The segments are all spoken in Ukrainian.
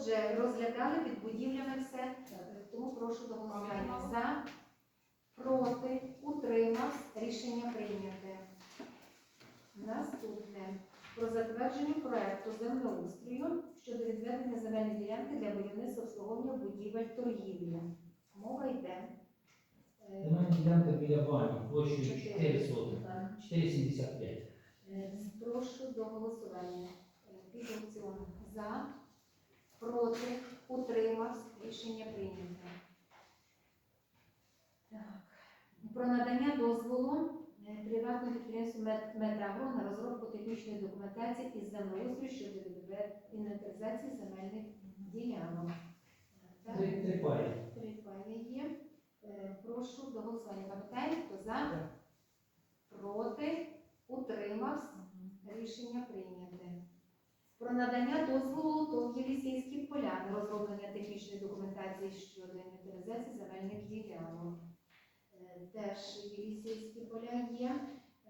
Отже, розглядали під будівлями все, тому прошу до голосування. За, проти, утримався, рішення прийняте. Наступне. Про затвердження проекту землеустрою щодо відведення земельної ділянки для будівництва обслуговування будівель торгівлі. Мова йде. е, Земельна ділянка біля бані, площею 4 сотих, 4,75. е, Прошу до голосування. Е, Під аукціон. За, проти, утримався, рішення прийнято. Так. Про надання дозволу е, приватному підприємству «Мед- на розробку технічної документації із землеустрою щодо інвентаризації земельних ділянок. Три, три. Три є. Е, Прошу до голосування. Пам'ятаєте, хто за? Проти? Утримався? Рішення прийняте. Про надання дозволу ТОВ «Єлісейські поля на розроблення технічної документації щодо інвентаризації земельних ділянок. Е, Теж Єлісейські поля є.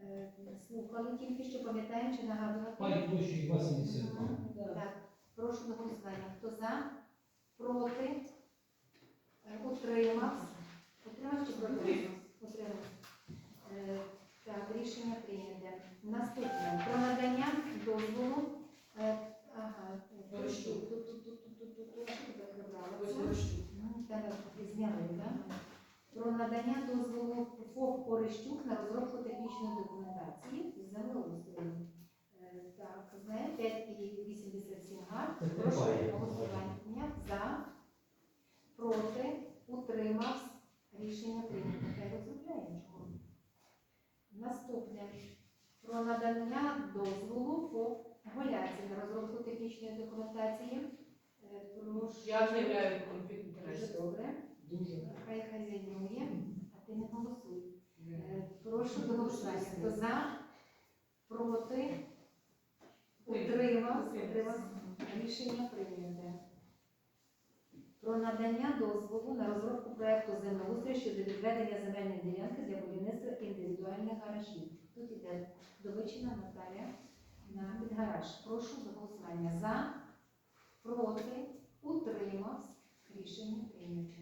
Е, Слухали тільки що, пам'ятаємо чи нагадувати? Парі площею 2,72. Так, прошу до голосування. Хто за? Проти? Е, Утримався? Утримався чи проти? Утримався. Е, Так, рішення прийняте. Наступне. Про надання дозволу. е, Ага, Прощу. Тут, тут, тут, тут, тут, тут, тут, що тебе прибрала? Ну, Зняли. Про надання дозволу ФОП Орищук на розробку технічної документації з землеустрою. Е, Так, знає 5,87 га. Прошу голосування за, проти, утримався. Рішення прийнято. Хай розробляє чого. Наступне. Про надання дозволу по Голяці на розробку технічної документації. Е. Я заявляю конфлікт Дуже добре. Хай хазяйнує, а ти не голосуй. Е, Прошу до голосування. Хто за, проти, утримався. Рішення прийняте. Про надання дозволу на розробку проекту землеустрою щодо відведення земельної ділянки для будівництва індивідуальних гаражів. Тут іде Довичина Наталя на підгараж. Прошу до голосування. За, проти, утримався. Рішення прийнято.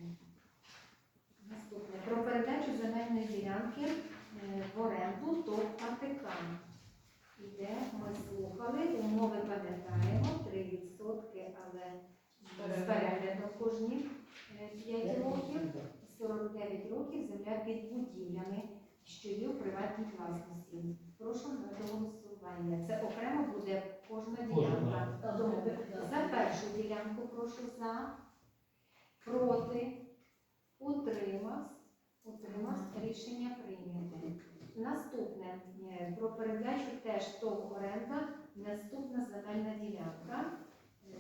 Наступне. Про передачу земельної ділянки е, в оренду ТОВ АТК. Іде, ми слухали, умови пам'ятаємо, 3%, але з переглядом кожні 5 років, 49 років земля під будівлями, що є у приватній власності. Прошу на голосування. Це окремо буде кожна ділянка. За першу ділянку прошу за, проти, утримався, утримався, рішення прийняте. Наступне, е, про передачу теж ТОВ оренда, наступна земельна ділянка.